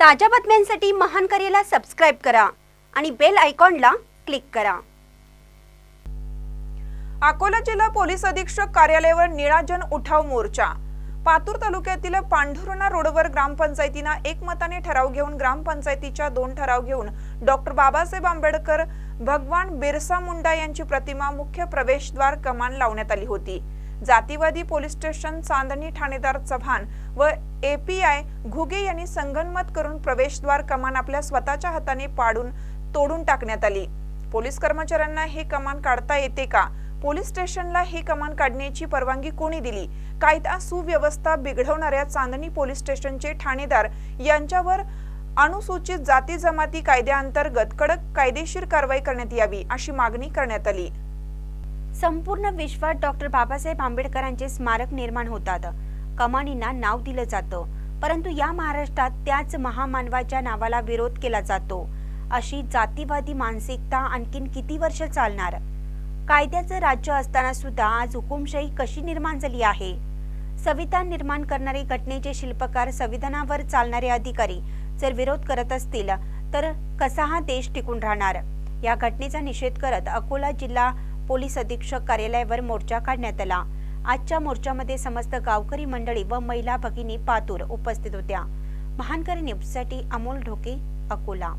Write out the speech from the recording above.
ताज्या बातम्यांसाठी महान करेला सबस्क्राईब करा आणि बेल आयकॉनला क्लिक करा. अकोला जिल्हा पोलीस अधीक्षक कार्यालयावर निळाजन उठाव मोर्चा. पातूर तालुक्यातील पांढुर्णा रोडवर ग्रामपंचायतीनं एकमताने ठराव घेऊन ग्रामपंचायतीच्या दोन ठराव घेऊन डॉक्टर बाबासाहेब आंबेडकर भगवान बिरसा मुंडा यांची प्रतिमा मुख्य प्रवेशद्वार कमान लावण्यात आली होती. जातीवादी पोलीस स्टेशन चांदणी ठाणेदार चव्हाण व एपीआय घुगे यांनी संगनमत करून प्रवेशद्वार कमान आपल्या स्वतःच्या हाताने पाडून तोडून टाकण्यात आली. पोलीस कर्मचाऱ्यांना हे कमान काढता येते का? पोलीस स्टेशनला ही कमान काढण्याची परवानगी कोणी दिली? कायदा सुव्यवस्था बिघडवणाऱ्या चांदणी पोलीस स्टेशनचे ठाणेदार यांच्यावर अनुसूचित जाती जमाती कायद्याअंतर्गत कडक कायदेशीर कारवाई करण्यात यावी अशी मागणी करण्यात आली. संपूर्ण विश्वात डॉक्टर बाबासाहेब आंबेडकरांचे स्मारक निर्माण होतात. कमानींना नाव दिलं जातं. परंतु या महाराष्ट्रात त्याच महामानवाच्या नावाला विरोध केला जातो. अशी जातीवादी मानसिकता आणखीन किती वर्ष चालणार? कायद्याचं राज्य असताना सुद्धा आज हुकुमशाही कशी निर्माण झाली आहे? संविधान निर्माण करणारे घटनेचे शिल्पकार संविधानावर चालणारे अधिकारी जर विरोध करत असतील तर कसा हा देश टिकून राहणार? या घटनेचा निषेध करत अकोला जिल्हा पोलीस अधीक्षक कार्यालयावर मोर्चा काढण्यात आला. आजच्या मोर्चामध्ये समस्त गावकरी मंडळी व महिला भगिनी पातूर उपस्थित होत्या. महानकरी न्यूजसाठी अमोल ढोके अकोला.